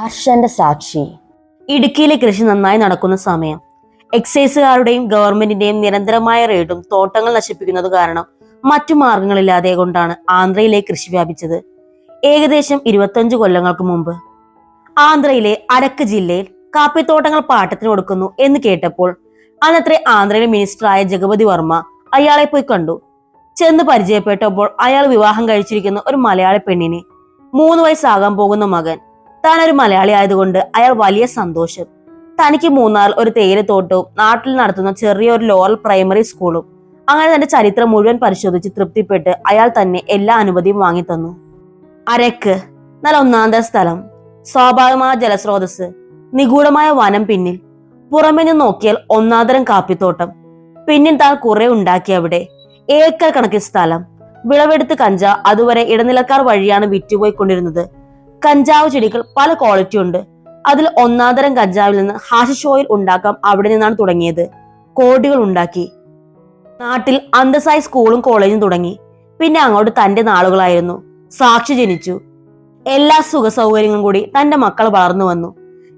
ഹർഷന്റെ സാക്ഷി. ഇടുക്കിയിലെ കൃഷി നന്നായി നടക്കുന്ന സമയം. എക്സൈസുകാരുടെയും ഗവൺമെന്റിന്റെയും നിരന്തരമായ റെയ്ഡും തോട്ടങ്ങൾ നശിപ്പിക്കുന്നത് കാരണം മറ്റു മാർഗങ്ങളില്ലാതെ കൊണ്ടാണ് ആന്ധ്രയിലെ കൃഷി വ്യാപിച്ചത്. ഏകദേശം ഇരുപത്തഞ്ച് കൊല്ലങ്ങൾക്ക് മുമ്പ്. ആന്ധ്രയിലെ അരക്ക് ജില്ലയിൽ കാപ്പിത്തോട്ടങ്ങൾ പാട്ടത്തിന് കൊടുക്കുന്നു എന്ന് കേട്ടപ്പോൾ അന്നത്തെ ആന്ധ്രയിലെ മിനിസ്റ്ററായ ജഗപതി വർമ്മ അയാളെ പോയി കണ്ടു. ചെന്ന് പരിചയപ്പെട്ടപ്പോൾ അയാൾ വിവാഹം കഴിച്ചിരിക്കുന്ന ഒരു മലയാളി പെണ്ണിനെ മൂന്ന് വയസ്സാകാൻ പോകുന്ന മകൻ താൻ ഒരു മലയാളി ആയതുകൊണ്ട് അയാൾ വലിയ സന്തോഷം. തനിക്ക് മൂന്നാറിൽ ഒരു തേയിലത്തോട്ടവും നാട്ടിൽ നടത്തുന്ന ചെറിയൊരു ലോറൽ പ്രൈമറി സ്കൂളും അങ്ങനെ തന്റെ ചരിത്രം മുഴുവൻ പരിശോധിച്ച് തൃപ്തിപ്പെട്ട് അയാൾ തന്നെ എല്ലാ അനുമതിയും വാങ്ങിത്തന്നു അരക്ക് നല്ല ഒന്നാന്തര സ്ഥലം. സ്വാഭാവികമായ ജലസ്രോതസ് നിഗൂഢമായ വനം പിന്നിൽ. പുറമെ നിന്ന് നോക്കിയാൽ ഒന്നാന്തരം കാപ്പിത്തോട്ടം. പിന്നിൽ താൻ കുറെ ഉണ്ടാക്കി അവിടെ. ഏക്കർ കണക്കിന് സ്ഥലം. വിളവെടുത്ത് കഞ്ച അതുവരെ ഇടനിലക്കാർ വഴിയാണ് വിറ്റുപോയിക്കൊണ്ടിരുന്നത്. കഞ്ചാവ് ചെടികൾ പല ക്വാളിറ്റി ഉണ്ട്. അതിൽ ഒന്നാന്തരം കഞ്ചാവിൽ നിന്ന് ഹാഷിഷ് ഓയിൽ ഉണ്ടാക്കാം. അവിടെ നിന്നാണ് തുടങ്ങിയത്. കോടികൾ ഉണ്ടാക്കി. നാട്ടിൽ അന്തസ്സായി സ്കൂളും കോളേജും തുടങ്ങി. പിന്നെ അങ്ങോട്ട് തന്റെ നാളുകളായിരുന്നു. സാക്ഷി ജനിച്ചു. എല്ലാ സുഖ സൗകര്യങ്ങളും കൂടി തന്റെ മക്കൾ വളർന്നു വന്നു.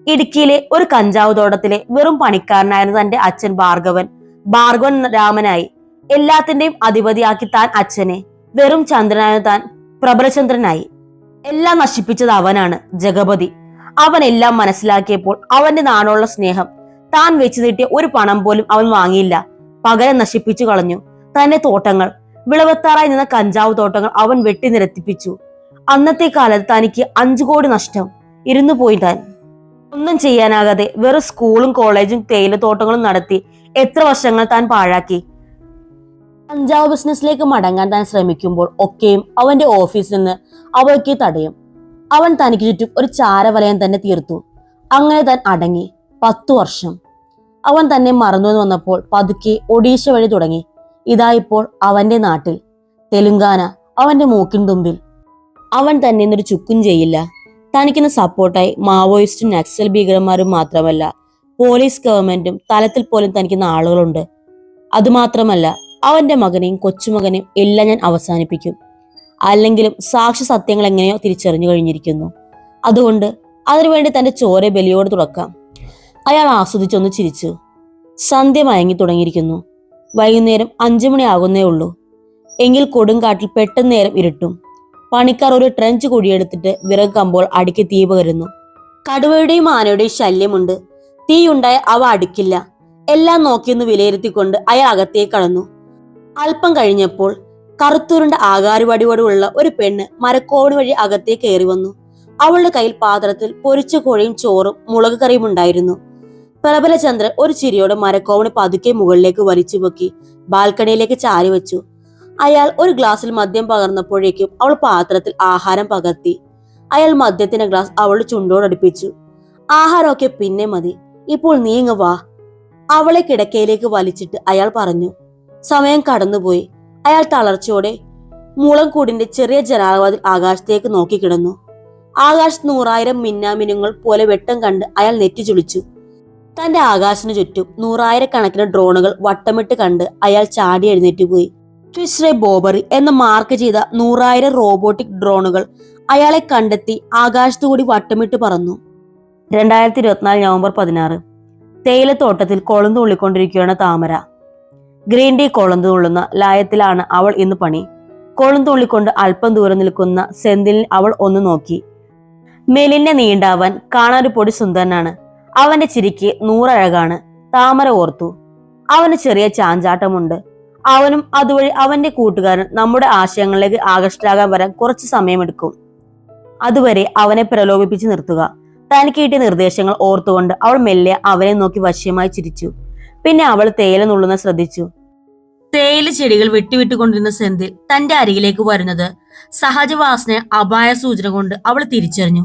ഇടുക്കിയിലെ ഒരു കഞ്ചാവ് തോട്ടത്തിലെ വെറും പണിക്കാരനായിരുന്നു തന്റെ അച്ഛൻ ഭാർഗവൻ ഭാർഗവൻ രാമനായി. എല്ലാത്തിന്റെയും അധിപതിയാക്കി താൻ അച്ഛനെ. വെറും ചന്ദ്രനായ താൻ പ്രബലചന്ദ്രനായി. എല്ലാം നശിപ്പിച്ചത് അവനാണ് ജഗപതി. അവൻ എല്ലാം മനസ്സിലാക്കിയപ്പോൾ അവന്റെ നാണുള്ള സ്നേഹം. താൻ വെച്ചു നീട്ടിയ ഒരു പണം പോലും അവൻ വാങ്ങിയില്ല. പകരം നശിപ്പിച്ചു കളഞ്ഞു. തന്റെ തോട്ടങ്ങൾ. വിളവത്താറായി നിന്ന കഞ്ചാവ് തോട്ടങ്ങൾ അവൻ വെട്ടി നിരത്തിപ്പിച്ചു. അന്നത്തെ കാലത്ത് തനിക്ക് അഞ്ചു കോടി നഷ്ടം. ഇരുന്നു പോയി താൻ. ഒന്നും ചെയ്യാനാകാതെ വെറും സ്കൂളും കോളേജും തേയില തോട്ടങ്ങളും നടത്തി എത്ര വർഷങ്ങൾ താൻ പാഴാക്കി. കഞ്ചാവ് ബിസിനസ്സിലേക്ക് മടങ്ങാൻ താൻ ശ്രമിക്കുമ്പോൾ ഒക്കെയും അവന്റെ ഓഫീസിൽ നിന്ന് അവയ്ക്ക് തടയും. അവൻ തനിക്ക് ചുറ്റും ഒരു ചാരവലയം തന്നെ തീർത്തു. അങ്ങനെ താൻ അടങ്ങി പത്തു വർഷം. അവൻ തന്നെ മറന്നു എന്ന് വന്നപ്പോൾ പതുക്കെ ഒഡീഷ വഴി തുടങ്ങി. ഇതാ ഇപ്പോൾ അവന്റെ നാട്ടിൽ തെലുങ്കാന അവന്റെ മൂക്കിൻ തുമ്പിൽ. അവൻ തന്നെ ഇന്നൊരു ചുക്കും ചെയ്യില്ല. തനിക്കിന്ന് സപ്പോർട്ടായി മാവോയിസ്റ്റും നക്സൽ ഭീകരന്മാരും മാത്രമല്ല പോലീസ് ഗവൺമെന്റും തലത്തിൽ പോലും തനിക്കുന്ന ആളുകളുണ്ട് അതുമാത്രമല്ല അവന്റെ മകനെയും കൊച്ചുമകനെയും എല്ലാം ഞാൻ അവസാനിപ്പിക്കും. അല്ലെങ്കിലും സാക്ഷി സത്യങ്ങൾ എങ്ങനെയോ തിരിച്ചറിഞ്ഞു കഴിഞ്ഞിരിക്കുന്നു. അതുകൊണ്ട് അതിനുവേണ്ടി തന്റെ ചോര ബലിയോട് തുടക്കാം. അയാൾ ആസ്വദിച്ചൊന്ന് ചിരിച്ചു. സന്ധ്യ മയങ്ങി തുടങ്ങിയിരിക്കുന്നു. വൈകുന്നേരം അഞ്ചു മണിയാകുന്നേ ഉള്ളൂ. എങ്കിൽ കൊടുങ്കാട്ടിൽ പെട്ടെന്ന് നേരം ഇരുട്ടും. പണിക്കാർ ഒരു ട്രഞ്ച് കുഴിയെടുത്തിട്ട് വിറക് കമ്പോൾ അടിക്ക് തീ പകരുന്നു. കടുവയുടെയും ആനയുടെയും ശല്യമുണ്ട്. തീയുണ്ടായ അവ അടുക്കില്ല. എല്ലാം നോക്കിയൊന്ന് വിലയിരുത്തിക്കൊണ്ട് അയാൾ അകത്തേക്ക് കടന്നു. അല്പം കഴിഞ്ഞപ്പോൾ കറുത്തുരുണ്ട ആകാരവടിയോടുള്ള ഒരു പെണ്ണ് മരക്കോട് വഴി അകത്തേ കയറി വന്നു. അവളുടെ കയ്യിൽ പാത്രത്തിൽ പൊരിച്ച കോഴിയും ചോറും മുളക് കറിയും ഉണ്ടായിരുന്നു. പ്രബലചന്ദ്രൻ ഒരു ചിരിയോടെ മരക്കോവിന് പതുക്കെ മുകളിലേക്ക് വലിച്ചു പൊക്കി ബാൽക്കണിയിലേക്ക് ചാരി വെച്ചു. അയാൾ ഒരു ഗ്ലാസ്സിൽ മദ്യം പകർന്നപ്പോഴേക്കും അവൾ പാത്രത്തിൽ ആഹാരം പകർത്തി. അയാൾ മദ്യത്തിന്റെ ഗ്ലാസ് അവളുടെ ചുണ്ടോടടുപ്പിച്ചു ആഹാരമൊക്കെ പിന്നെ മതി. ഇപ്പോൾ നീങ്ങുവാ അവളെ കിടക്കയിലേക്ക് വലിച്ചിട്ട് അയാൾ പറഞ്ഞു സമയം കടന്നുപോയി. അയാൾ തളർച്ചയോടെ മുളംകൂടിന്റെ ചെറിയ ജനാലവാതിൽ ആകാശത്തേക്ക് നോക്കിക്കിടന്നു. ആകാശത്ത് നൂറായിരം മിന്നാമിനുങ്ങൾ പോലെ വെട്ടം കണ്ട് അയാൾ നെറ്റി ചുളിച്ചു. തന്റെ ആകാശിനു ചുറ്റും നൂറായിരക്കണക്കിന് ഡ്രോണുകൾ വട്ടമിട്ട് കണ്ട് അയാൾ ചാടി എഴുന്നേറ്റ് പോയി ട്വിസ്റെ ബോബറി എന്ന് മാർക്ക് ചെയ്ത നൂറായിരം റോബോട്ടിക് ഡ്രോണുകൾ അയാളെ കണ്ടെത്തി ആകാശത്തുകൂടി വട്ടമിട്ട് പറന്നു. രണ്ടായിരത്തി ഇരുപത്തിനാല് നവംബർ പതിനാറ്. തേയിലത്തോട്ടത്തിൽ കൊളുന്ത് ഉള്ളിക്കൊണ്ടിരിക്കുകയാണ് താമര. ഗ്രീൻ ടീ കൊളന്തു തുള്ളുന്ന ലായത്തിലാണ് അവൾ ഇന്ന് പണി. കൊളുന്ത് തുള്ളിക്കൊണ്ട് അല്പം ദൂരം നിൽക്കുന്ന സെന്തിലിൽ അവൾ ഒന്ന് നോക്കി. മെലിന്റെ നീണ്ടാവൻ കാണാൻ ഒരു പൊടി സുന്ദരനാണ്. അവന്റെ ചിരിക്ക് നൂറഴകാണ്. താമര ഓർത്തു. അവന് ചെറിയ ചാഞ്ചാട്ടമുണ്ട്. അവനും അതുവഴി അവന്റെ കൂട്ടുകാരൻ നമ്മുടെ ആശയങ്ങളിലേക്ക് ആകർഷ്ടരാകാൻ വരാൻ കുറച്ച് സമയമെടുക്കും. അതുവരെ അവനെ പ്രലോഭിപ്പിച്ച് നിർത്തുക. തനിക്ക് കിട്ടിയ നിർദ്ദേശങ്ങൾ ഓർത്തുകൊണ്ട് അവൾ മെല്ലെ അവനെ നോക്കി വശ്യമായി ചിരിച്ചു. പിന്നെ അവൾ തേയില നുള്ളുന്ന ശ്രദ്ധിച്ചു. തേയില ചെടികൾ വെട്ടിവിട്ടുകൊണ്ടിരുന്ന സെന്തിൽ തന്റെ അരികിലേക്ക് വരുന്നത് സഹജവാസിനെ അപായ സൂചന കൊണ്ട് അവൾ തിരിച്ചറിഞ്ഞു.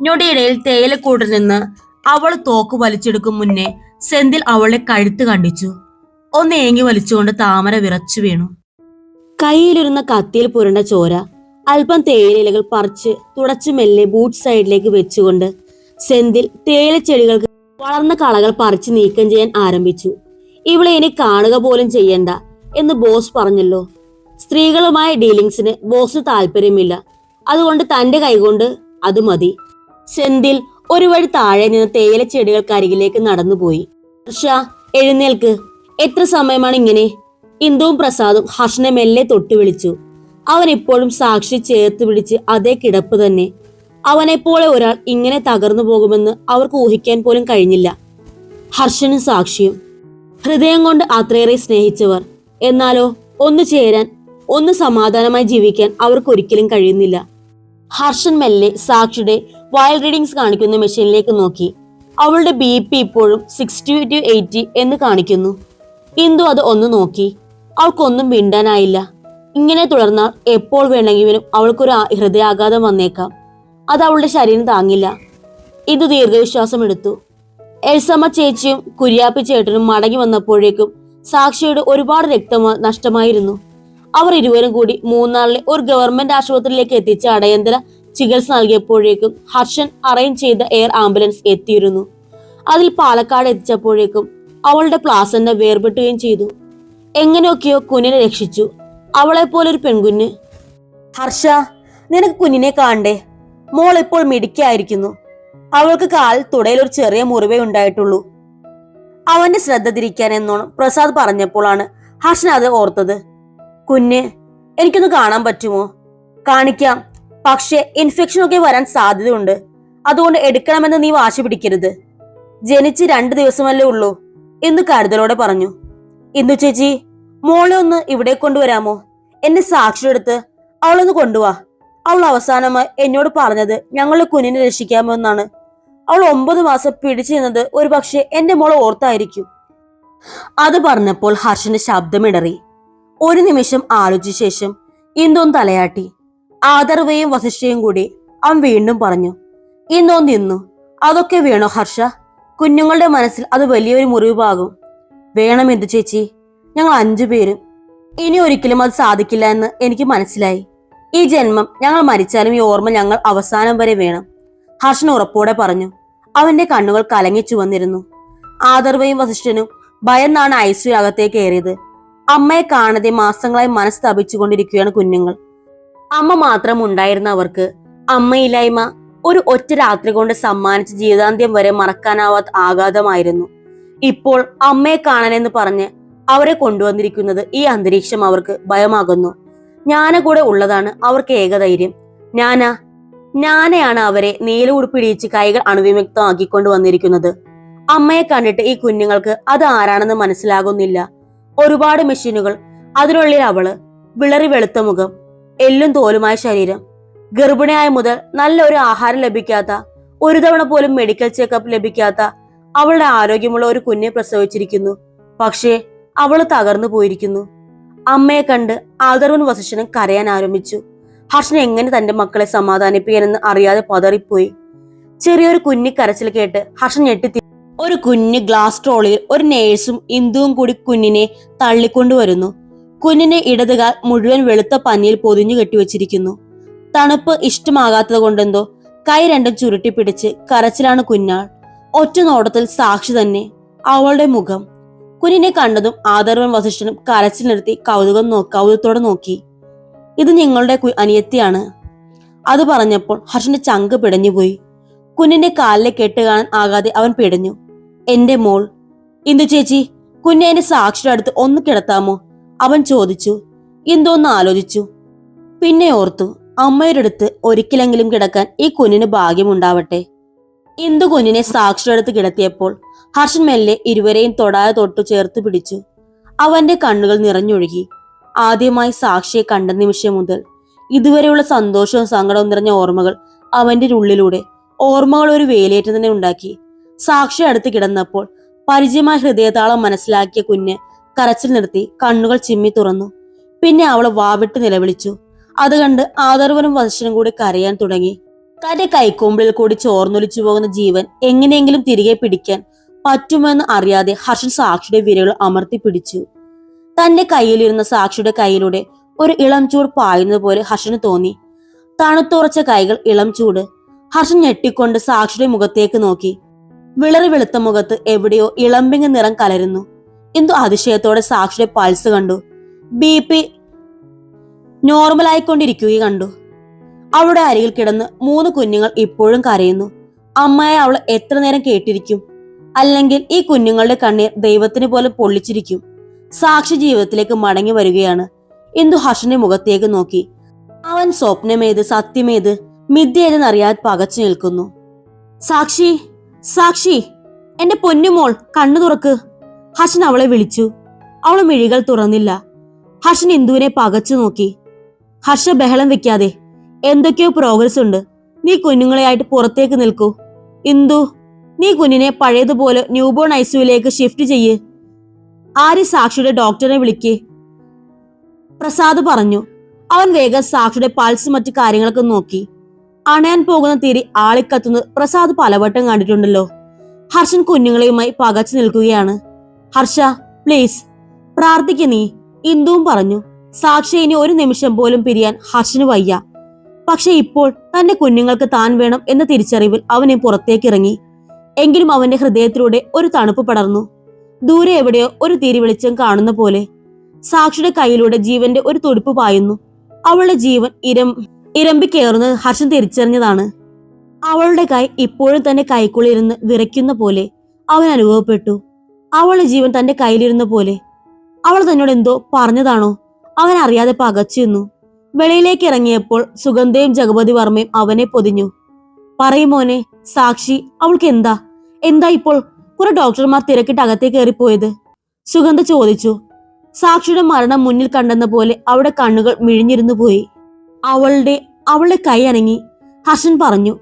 ഞൊടിയിടയിൽ തേയിലക്കൂട്ടിൽ നിന്ന് അവൾ തോക്ക് വലിച്ചെടുക്കും മുന്നേ സെന്തിൽ അവളെ കഴുത്ത് കണ്ടിച്ചു. ഒന്ന് ഏങ്ങി വലിച്ചുകൊണ്ട് താമര വിറച്ചു വീണു. കയ്യിലിരുന്ന കത്തിയിൽ പുരണ്ട ചോര അല്പം തേയിലയിലകൾ പറിച്ച് തുടച്ചു മെല്ലെ ബൂട്ട് സൈഡിലേക്ക് വെച്ചുകൊണ്ട് സെന്തിൽ തേയില ചെടികൾക്ക് വളർന്ന കളകൾ പറിച്ച് നീക്കം ചെയ്യാൻ ആരംഭിച്ചു. ഇവളെ ഇനി കാണുക പോലും ചെയ്യണ്ട. എന്ന് ബോസ് പറഞ്ഞല്ലോ. സ്ത്രീകളുമായ ഡീലിങ്സിന് ബോസ് താല്പര്യമില്ല. അതുകൊണ്ട് തന്റെ കൈകൊണ്ട് അത് മതി. സെന്തിൽ ഒരു വഴി താഴെ നിന്ന് തേയില ചെടികൾക്കരികിലേക്ക് നടന്നുപോയി. ഹർഷ എഴുന്നേൽക്ക്. എത്ര സമയമാണ് ഇങ്ങനെ? ഇന്ദുവും പ്രസാദും ഹർഷനെ മെല്ലെ തൊട്ടു വിളിച്ചു അവൻ ഇപ്പോഴും സാക്ഷി ചേർത്ത് പിടിച്ച് അതേ കിടപ്പ് തന്നെ. അവനെപ്പോലെ ഒരാൾ ഇങ്ങനെ തകർന്നു പോകുമെന്ന് അവർക്ക് ഊഹിക്കാൻ പോലും കഴിഞ്ഞില്ല. ഹർഷനും സാക്ഷിയും. ഹൃദയം കൊണ്ട് അത്രയേറെ സ്നേഹിച്ചവർ. എന്നാലോ ഒന്ന് ചേരാൻ ഒന്ന് സമാധാനമായി ജീവിക്കാൻ അവർക്ക് ഒരിക്കലും കഴിയുന്നില്ല. ഹർഷൻ മെല്ലെ സാക്ഷിയുടെ വയൽ റീഡിങ്സ് കാണിക്കുന്ന മെഷീനിലേക്ക് നോക്കി. അവളുടെ ബി പി ഇപ്പോഴും സിക്സ്റ്റി ടു എയ്റ്റി എന്ന് കാണിക്കുന്നു. ഇന്ദു അത് ഒന്ന് നോക്കി. അവൾക്കൊന്നും മിണ്ടാനായില്ല. ഇങ്ങനെ തുടർന്നാൽ എപ്പോൾ വേണമെങ്കിലും അവൾക്കൊരു ഹൃദയാഘാതം വന്നേക്കാം. അത് അവളുടെ ശരീരം താങ്ങില്ല. ഇത് ദീർഘവിശ്വാസം എടുത്തു എൽസമ്മ ചേച്ചിയും കുര്യാപ്പി ചേട്ടനും മടങ്ങി വന്നപ്പോഴേക്കും സാക്ഷിയുടെ ഒരുപാട് രക്തം നഷ്ടമായിരുന്നു. അവർ ഇരുവരും കൂടി മൂന്നാളിലെ ഒരു ഗവൺമെന്റ് ആശുപത്രിയിലേക്ക് എത്തിച്ച അടയന്തര ചികിത്സ നൽകിയപ്പോഴേക്കും ഹർഷൻ അറേഞ്ച് ചെയ്ത എയർ ആംബുലൻസ് എത്തിയിരുന്നു. അതിൽ പാലക്കാട് എത്തിച്ചപ്പോഴേക്കും അവളുടെ പ്ലാസന്റെ വേർപെട്ടുകയും ചെയ്തു. എങ്ങനെയൊക്കെയോ കുഞ്ഞിനെ രക്ഷിച്ചു. അവളെ പോലെ ഒരു പെൺകുഞ്ഞ്. ഹർഷ നിനക്ക് കുഞ്ഞിനെ കാണണ്ടേ? മോൾ ഇപ്പോൾ മിടുക്കിയായിരിക്കുന്നു. അവൾക്ക് കാൽ തുടയിൽ ഒരു ചെറിയ മുറിവേ ഉണ്ടായിട്ടുള്ളൂ. അവന്റെ ശ്രദ്ധ തിരിക്കാൻ എന്നോണം പ്രസാദ് പറഞ്ഞപ്പോഴാണ് ഹർഷൻ അത് ഓർത്തത്. കുഞ്ഞ് എനിക്കൊന്ന് കാണാൻ പറ്റുമോ? കാണിക്കാം. പക്ഷേ ഇൻഫെക്ഷൻ ഒക്കെ വരാൻ സാധ്യതയുണ്ട്. അതുകൊണ്ട് എടുക്കണമെന്ന് നീ വാശി പിടിക്കരുത്. ജനിച്ച് രണ്ട് ദിവസമല്ലേ ഉള്ളൂ എന്ന് കരുതലോടെ പറഞ്ഞു. ഇന്നു ചേച്ചി മോളെ ഒന്ന് ഇവിടെ കൊണ്ടുവരാമോ? എന്നെ സാക്ഷിയെടുത്ത് അവളൊന്ന് കൊണ്ടുവാ. അവൾ അവസാനമായി എന്നോട് പറഞ്ഞത് ഞങ്ങളുടെ കുഞ്ഞിനെ രക്ഷിക്കാമോ എന്നാണ്. അവൾ ഒമ്പത് മാസം പിടിച്ചു നിന്നത് ഒരു പക്ഷേ എന്റെ മോളെ ഓർത്തായിരിക്കും. അത് പറഞ്ഞപ്പോൾ ഹർഷന്റെ ശബ്ദമിടറി. ഒരു നിമിഷം ആലോചിച്ച ശേഷം ഇന്ദോൻ തലയാട്ടി. ആദർവയും വസിഷ്ഠയും കൂടി അവൻ വീണ്ടും പറഞ്ഞു ഇന്നോ നിന്നു. അതൊക്കെ വേണോ ഹർഷ? കുഞ്ഞുങ്ങളുടെ മനസ്സിൽ അത് വലിയൊരു മുറിവാകും വേണം എന്തു ചേച്ചി? ഞങ്ങൾ അഞ്ചു പേരും. ഇനി ഒരിക്കലും അത് സാധിക്കില്ല എന്ന് എനിക്ക് മനസ്സിലായി. ഈ ജന്മം ഞങ്ങൾ മരിച്ചാലും ഈ ഓർമ്മ ഞങ്ങൾ അവസാനം വരെ വേണം. ഹർഷൻ ഉറപ്പോടെ പറഞ്ഞു. അവന്റെ കണ്ണുകൾ കലങ്ങിച്ചു വന്നിരുന്നു ആദർവയും വസിഷ്ഠനും ഭയന്നാണ് ഐശ്വര്യ അകത്തേക്ക് കയറിയത് അമ്മയെ കാണാതെ മാസങ്ങളായി മനസ്സ് തപിച്ചുകൊണ്ടിരിക്കുകയാണ് കുഞ്ഞുങ്ങൾ. അമ്മ മാത്രം ഉണ്ടായിരുന്ന അവർക്ക് അമ്മയില്ലായ്മ ഒരു ഒറ്റ രാത്രി കൊണ്ട് സമ്മാനിച്ച ജീവിതാന്ത്യം വരെ മറക്കാനാവാത്ത ആഘാതമായിരുന്നു. ഇപ്പോൾ അമ്മയെ കാണാനെന്ന് പറഞ്ഞ് അവരെ കൊണ്ടുവന്നിരിക്കുന്നത് ഈ അന്തരീക്ഷം അവർക്ക് ഭയമാകുന്നു. ഞാന കൂടെ ഉള്ളതാണ് അവർക്ക് ഏകധൈര്യം. ഞാനാ ഞാനയാണ് അവരെ നീല ഉടുപ്പിടിയിച്ച് കൈകൾ അണുവിമുക്തമാക്കിക്കൊണ്ട് വന്നിരിക്കുന്നത്. അമ്മയെ കണ്ടിട്ട് ഈ കുഞ്ഞുങ്ങൾക്ക് അത് ആരാണെന്ന് മനസ്സിലാകുന്നില്ല. ഒരുപാട് മെഷീനുകൾ അതിനുള്ളിൽ അവൾ വിളറി വെളുത്ത മുഖം എല്ലും തോലുമായ ശരീരം. ഗർഭിണിയായ മുതൽ നല്ല ഒരു ആഹാരം ലഭിക്കാത്ത ഒരു തവണ പോലും മെഡിക്കൽ ചെക്കപ്പ് ലഭിക്കാത്ത അവളുടെ ആരോഗ്യമുള്ള ഒരു കുഞ്ഞെ പ്രസവിച്ചിരിക്കുന്നു. പക്ഷേ അവൾ തകർന്നു പോയിരിക്കുന്നു. അമ്മയെ കണ്ട് ആദർവൻ വസിഷ്ഠനും കരയാൻ ആരംഭിച്ചു. ഹർഷൻ എങ്ങനെ തന്റെ മക്കളെ സമാധാനിപ്പിക്കാനെന്ന് അറിയാതെ പതറിപ്പോയി. ചെറിയൊരു കുഞ്ഞി കരച്ചിൽ കേട്ട് ഹർഷൻ ഞെട്ടി ഒരു കുഞ്ഞ് ഗ്ലാസ് ട്രോളിയിൽ ഒരു നേഴ്സും ഇന്ദുവും കൂടി കുഞ്ഞിനെ തള്ളിക്കൊണ്ടുവരുന്നു കുഞ്ഞിനെ ഇടതുകാൽ മുഴുവൻ വെളുത്ത പന്നിയിൽ പൊതിഞ്ഞു കെട്ടിവെച്ചിരിക്കുന്നു തണുപ്പ് ഇഷ്ടമാകാത്തത് കൊണ്ടെന്തോ കൈ രണ്ടും ചുരുട്ടി പിടിച്ച് കരച്ചിലാണ് കുഞ്ഞാൾ. ഒറ്റ നോട്ടത്തിൽ സാക്ഷി തന്നെ അവളുടെ മുഖം. കുഞ്ഞിനെ കണ്ടതും ആദർവൻ വസിഷ്ഠനും കരച്ചിൽ നിർത്തി കൗതുകം കൗതുകത്തോടെ നോക്കി. ഇത് ഞങ്ങളുടെ അനിയത്തിയാണ്. അത് പറഞ്ഞപ്പോൾ ഹർഷന്റെ ചങ്ക് പിടഞ്ഞുപോയി. കുഞ്ഞിന്റെ കാലിലെ കെട്ട് കാണാൻ ആകാതെ അവൻ പിടഞ്ഞു. എന്റെ മോൾ. ഇന്ദു ചേച്ചി? കുഞ്ഞെ എന്റെ സാക്ഷിയുടെ അടുത്ത് ഒന്ന് കിടത്താമോ? അവൻ ചോദിച്ചു. ഇന്ദു ഒന്ന് ആലോചിച്ചു? പിന്നെ ഓർത്തു. അമ്മയുടെ അടുത്ത് ഒരിക്കലെങ്കിലും കിടക്കാൻ ഈ കുഞ്ഞിന് ഭാഗ്യമുണ്ടാവട്ടെ. ഇന്ദു കുഞ്ഞിനെ സാക്ഷിയുടെ അടുത്ത് കിടത്തിയപ്പോൾ? ഹർഷൻ മെല്ലെ ഇരുവരെയും തൊടാതെ തൊട്ടു ചേർത്ത് പിടിച്ചു. അവന്റെ കണ്ണുകൾ നിറഞ്ഞൊഴുകി. ആദ്യമായി സാക്ഷിയെ കണ്ട നിമിഷം മുതൽ ഇതുവരെയുള്ള സന്തോഷവും സങ്കടവും നിറഞ്ഞ ഓർമ്മകൾ അവന്റെ ഉള്ളിലൂടെ ഓർമ്മകൾ ഒരു വേലേറ്റ് തന്നെ ഉണ്ടാക്കി. സാക്ഷി അടുത്ത് കിടന്നപ്പോൾ പരിചയമായ ഹൃദയതാളം മനസ്സിലാക്കിയ കുഞ്ഞ് കരച്ചിൽ നിർത്തി കണ്ണുകൾ ചിമ്മി തുറന്നു. പിന്നെ അവൾ വാവിട്ട് നിലവിളിച്ചു. അത് കണ്ട് ആദർവനും വശനും കൂടി കരയാൻ തുടങ്ങി. തന്റെ കൈക്കൊമ്പിളിൽ കൂടി ചോർന്നൊലിച്ചു പോകുന്ന ജീവൻ എങ്ങനെയെങ്കിലും തിരികെ പിടിക്കാൻ പറ്റുമെന്ന് അറിയാതെ ഹർഷൻ സാക്ഷിയുടെ വിരകൾ അമർത്തി പിടിച്ചു. തന്റെ കയ്യിലിരുന്ന സാക്ഷിയുടെ കയ്യിലൂടെ ഒരു ഇളം ചൂട് പായുന്നത് പോലെ ഹർഷന് തോന്നി. തണുത്തുറച്ച കൈകൾ ഇളം ചൂട്. ഹർഷൻ ഞെട്ടിക്കൊണ്ട് സാക്ഷിയുടെ മുഖത്തേക്ക് നോക്കി. വിളറി വെളുത്ത മുഖത്ത് എവിടെയോ ഇളമ്പിങ്ങ നിറം കലരുന്നു. എന്തോ അതിശയത്തോടെ സാക്ഷിയുടെ പൾസ് കണ്ടു. ബി പി നോർമലായിക്കൊണ്ടിരിക്കുകയും കണ്ടു. അവളുടെ അരികിൽ കിടന്ന് മൂന്ന് കുഞ്ഞുങ്ങൾ ഇപ്പോഴും കരയുന്നു. അമ്മയെ അവൾ എത്ര നേരം കേട്ടിരിക്കും? അല്ലെങ്കിൽ ഈ കുഞ്ഞുങ്ങളുടെ കണ്ണീർ ദൈവത്തിന് പോലും പൊള്ളിച്ചിരിക്കും? സാക്ഷി ജീവിതത്തിലേക്ക് മടങ്ങി വരികയാണ്. ഇന്ദു ഹർഷന്റെ മുഖത്തേക്ക് നോക്കി. അവൻ സ്വപ്നമേത് സത്യമേത് മിഥ്യേതെന്നറിയാതെ പകച്ചു നിൽക്കുന്നു. സാക്ഷി സാക്ഷി എന്റെ പൊന്നുമോൾ കണ്ണു തുറക്ക്. ഹർഷൻ അവളെ വിളിച്ചു. അവൾ മിഴികൾ തുറന്നില്ല. ഹർഷൻ ഇന്ദുവിനെ പകച്ചു നോക്കി. ഹർഷ ബഹളം വെക്കാതെ എന്തൊക്കെയോ പ്രോഗ്രസ് ഉണ്ട്. നീ കുഞ്ഞുങ്ങളെയായിട്ട് പുറത്തേക്ക് നിൽക്കൂ. ഇന്ദു നീ കുഞ്ഞിനെ പഴയതുപോലെ ന്യൂബോൺ ഐസിയുലേക്ക് ഷിഫ്റ്റ് ചെയ്യ്. ആര്യ സാക്ഷിയുടെ ഡോക്ടറെ വിളിക്കേ? പ്രസാദ് പറഞ്ഞു. അവൻ വേഗം സാക്ഷിയുടെ പൾസ് മറ്റു കാര്യങ്ങളൊക്കെ നോക്കി. അണയാൻ പോകുന്ന തിരി ആളിക്കത്തുന്നത് പ്രസാദ് പലവട്ടം കണ്ടിട്ടുണ്ടല്ലോ. ഹർഷൻ കുഞ്ഞുങ്ങളെയുമായി പകച്ചു നിൽക്കുകയാണ്. ഹർഷ പ്ലീസ് പ്രാർത്ഥിക്ക നീ ഇന്ദുവും പറഞ്ഞു. സാക്ഷി ഇനി ഒരു നിമിഷം പോലും പിരിയാൻ ഹർഷന് വയ്യ. പക്ഷെ ഇപ്പോൾ തന്റെ കുഞ്ഞുങ്ങൾക്ക് താൻ വേണം എന്ന തിരിച്ചറിവിൽ അവനെ പുറത്തേക്കിറങ്ങി എങ്കിലും അവന്റെ ഹൃദയത്തിലൂടെ ഒരു തണുപ്പ് പടർന്നു. ദൂരെ എവിടെയോ ഒരു തിരി വെളിച്ചം കാണുന്ന പോലെ. സാക്ഷിയുടെ കയ്യിലൂടെ ജീവന്റെ ഒരു തുടിപ്പ് പായുന്നു. അവളുടെ ജീവൻ ഇരം ഇരമ്പി കയറുന്നത് ഹർഷൻ തിരിച്ചറിഞ്ഞതാണ്. അവളുടെ കൈ ഇപ്പോഴും തന്റെ കൈക്കുള്ളിരുന്ന് വിറയ്ക്കുന്ന പോലെ അവൻ അനുഭവപ്പെട്ടു. അവളുടെ ജീവൻ തന്റെ കയ്യിലിരുന്ന പോലെ. അവൾ തന്നോട് എന്തോ പറഞ്ഞതാണോ? അവൻ അറിയാതെ പകച്ചിരുന്നു. വെളിയിലേക്ക് ഇറങ്ങിയപ്പോൾ സുഗന്ധയും ജഗപതി വർമ്മയും അവനെ പൊതിഞ്ഞു. പറയുമോനെ സാക്ഷി അവൾക്ക് എന്താ? എന്താ ഇപ്പോൾ കുറെ ഡോക്ടർമാർ തിരക്കിട്ട് അകത്തേക്ക് കയറിപ്പോയത്. സുഗന്ധ ചോദിച്ചു. സാക്ഷിയുടെ മരണം മുന്നിൽ കണ്ടെന്ന പോലെ അവിടെ കണ്ണുകൾ മിഴിഞ്ഞിരുന്നു പോയി. അവളുടെ അവളുടെ കൈ അനങ്ങി. ഹർഷൻ പറഞ്ഞു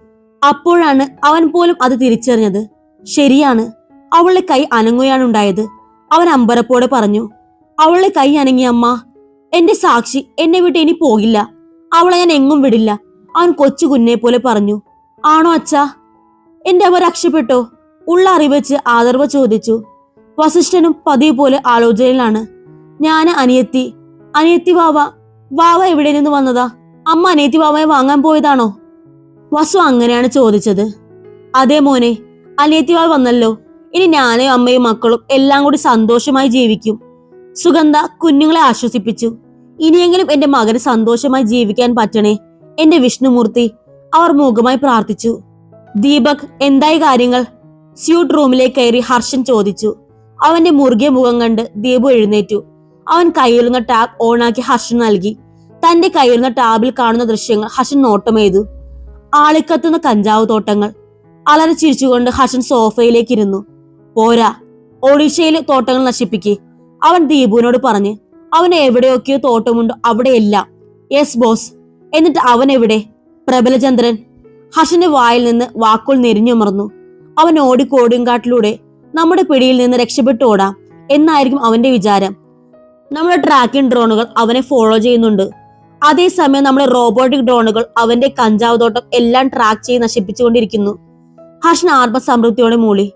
അപ്പോഴാണ് അവൻ പോലും അത് തിരിച്ചറിഞ്ഞത്. ശരിയാണ് അവളുടെ കൈ അനങ്ങുകയാണ് ഉണ്ടായത്. അവൻ അമ്പരപ്പോടെ പറഞ്ഞു അവളുടെ കൈ അനങ്ങി അമ്മ. എന്റെ സാക്ഷി എന്നെ വിട്ട് ഇനി പോകില്ല. അവളെ ഞാൻ എങ്ങും വിടില്ല. അവൻ കൊച്ചു കുഞ്ഞെ പോലെ പറഞ്ഞു ആണോ അച്ഛാ? എന്റെ അവ രക്ഷപ്പെട്ടോ? ഉള്ള അറിവെച്ച് ആദർവ ചോദിച്ചു. വസിഷ്ഠനും പതിവ് പോലെ ആലോചനയിലാണ്. ഞാൻ അനിയത്തി. അനിയത്തി വാവ. വാവ എവിടെ നിന്ന് വന്നതാ? അമ്മ അനിയത്തി വാവയെ വാങ്ങാൻ പോയതാണോ? വസു അങ്ങനെയാണ് ചോദിച്ചത്. അതേ മോനെ അനിയത്തി വാവ വന്നല്ലോ. ഇനി ഞാനും അമ്മയും മക്കളും എല്ലാം കൂടി സന്തോഷമായി ജീവിക്കും. സുഗന്ധ കുഞ്ഞുങ്ങളെ ആശ്വസിപ്പിച്ചു. ഇനിയെങ്കിലും എന്റെ മകന് സന്തോഷമായി ജീവിക്കാൻ പറ്റണേ എന്റെ വിഷ്ണുമൂർത്തി അവർ മൂകമായി പ്രാർത്ഥിച്ചു. ദീപക് എന്തായി കാര്യങ്ങൾ? സ്യൂട്ട് റൂമിലേക്ക് കയറി ഹർഷൻ ചോദിച്ചു. അവന്റെ മുറുകിയ മുഖം കണ്ട് ദീപു എഴുന്നേറ്റു. അവൻ കയ്യിലുന്ന ടാബ് ഓണാക്കി ഹർഷൻ നൽകി. തന്റെ കയ്യിലുന്ന ടാബിൽ കാണുന്ന ദൃശ്യങ്ങൾ ഹർഷൻ നോട്ടമെയ്തു ആളിക്കത്തുന്ന കഞ്ചാവ് തോട്ടങ്ങൾ. അലറി ചിരിച്ചുകൊണ്ട് ഹർഷൻ സോഫയിലേക്ക് ഇരുന്നു. പോരാ ഒഡീഷയിലെ തോട്ടങ്ങൾ നശിപ്പിക്ക് അവൻ ദീപുവിനോട് പറഞ്ഞ്. അവന് എവിടെയൊക്കെയോ തോട്ടമുണ്ടോ അവിടെയെല്ലാം. യെസ് ബോസ് എന്നിട്ട് അവൻ എവിടെ? പ്രബലചന്ദ്രൻ. ഹർഷന്റെ വായിൽ നിന്ന് വാക്കുകൾ നെരിഞ്ഞുമർന്നു അവൻ ഓടിക്കോടുങ്കാട്ടിലൂടെ നമ്മുടെ പിടിയിൽ നിന്ന് രക്ഷപ്പെട്ടു ഓടാം എന്നായിരിക്കും അവന്റെ വിചാരം. നമ്മുടെ ട്രാക്കിംഗ് ഡ്രോണുകൾ അവനെ ഫോളോ ചെയ്യുന്നുണ്ട്. അതേസമയം നമ്മുടെ റോബോട്ടിക് ഡ്രോണുകൾ അവന്റെ കഞ്ചാവ് തോട്ടം എല്ലാം ട്രാക്ക് ചെയ്ത് നശിപ്പിച്ചുകൊണ്ടിരിക്കുന്നു. ഹർഷൻ ആത്മസംതൃപ്തിയോടെ മൂളി.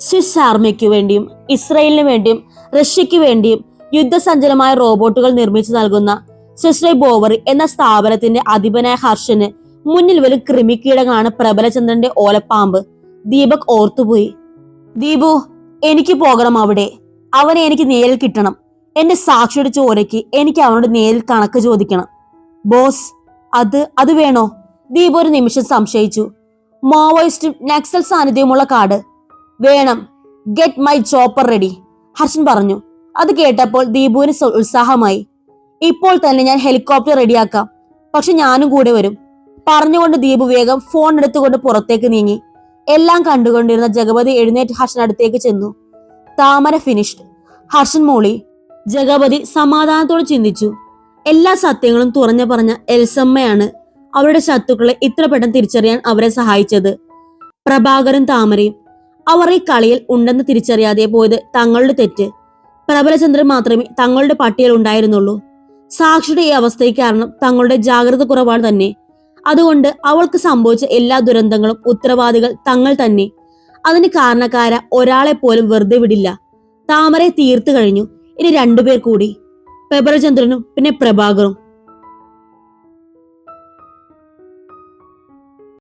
സ്വിസ് ആർമിക്കു വേണ്ടിയും ഇസ്രയേലിന് വേണ്ടിയും റഷ്യയ്ക്ക് വേണ്ടിയും യുദ്ധസഞ്ചലമായ റോബോട്ടുകൾ നിർമ്മിച്ചു നൽകുന്ന സിസ്രൈ ബോവറി എന്ന സ്ഥാപനത്തിന്റെ അധിപനായ ഹർഷന് മുന്നിൽ വരും കൃമിക്കീടങ്ങളാണ് പ്രബലചന്ദ്രന്റെ ഓലപ്പാമ്പ്. ദീപക് ഓർത്തുപോയി. ദീപു എനിക്ക് പോകണം അവിടെ. അവനെ എനിക്ക് നേരിൽ കിട്ടണം. എന്റെ സാക്ഷിയുടെ ചോരയ്ക്ക് എനിക്ക് അവനോട് നേരിൽ കണക്ക് ചോദിക്കണം. ബോസ് അത് അത് വേണോ? ദീപു ഒരു നിമിഷം സംശയിച്ചു. മാവോയിസ്റ്റും നക്സൽ സാന്നിധ്യവുമുള്ള കാട്. വേണം. Get my chopper ready Harshan പറഞ്ഞു. അത് കേട്ടപ്പോൾ ദീപുവിന് ഉത്സാഹമായി. ഇപ്പോൾ തന്നെ ഞാൻ ഹെലികോപ്റ്റർ റെഡിയാക്കാം. പക്ഷെ ഞാനും കൂടെ വരും. പറഞ്ഞുകൊണ്ട് ദീപു വേഗം ഫോൺ എടുത്തുകൊണ്ട് പുറത്തേക്ക് നീങ്ങി. എല്ലാം കണ്ടുകൊണ്ടിരുന്ന ജഗപതി എഴുന്നേറ്റ് ഹർഷനടുത്തേക്ക് ചെന്നു. താമര ഫിനിഷ്ഡ് ഹർഷൻ മോളി ജഗപതി സമാധാനത്തോടെ ചിന്തിച്ചു. എല്ലാ സത്യങ്ങളും തുറഞ്ഞു പറഞ്ഞ എൽസമ്മയാണ് അവരുടെ ശത്രുക്കളെ ഇത്ര പെട്ടെന്ന് തിരിച്ചറിയാൻ അവരെ സഹായിച്ചത്. പ്രഭാകരും താമരയും അവർ ഈ കളിയിൽ ഉണ്ടെന്ന് തിരിച്ചറിയാതെ പോയത് തങ്ങളുടെ തെറ്റ്. പ്രബലചന്ദ്രൻ മാത്രമേ തങ്ങളുടെ പട്ടികയിൽ ഉണ്ടായിരുന്നുള്ളൂ. സാക്ഷിയുടെ ഈ അവസ്ഥയ്ക്ക് കാരണം തങ്ങളുടെ ജാഗ്രത കുറവാണ് തന്നെ. അതുകൊണ്ട് അവൾക്ക് സംഭവിച്ച എല്ലാ ദുരന്തങ്ങളും ഉത്തരവാദികൾ തങ്ങൾ തന്നെ. അതിന് കാരണക്കാര ഒരാളെ പോലും വെറുതെ വിടില്ല. താമരെ തീർത്തു കഴിഞ്ഞു. ഇനി രണ്ടുപേർ കൂടി. പ്രബലചന്ദ്രനും പിന്നെ പ്രഭാകറും.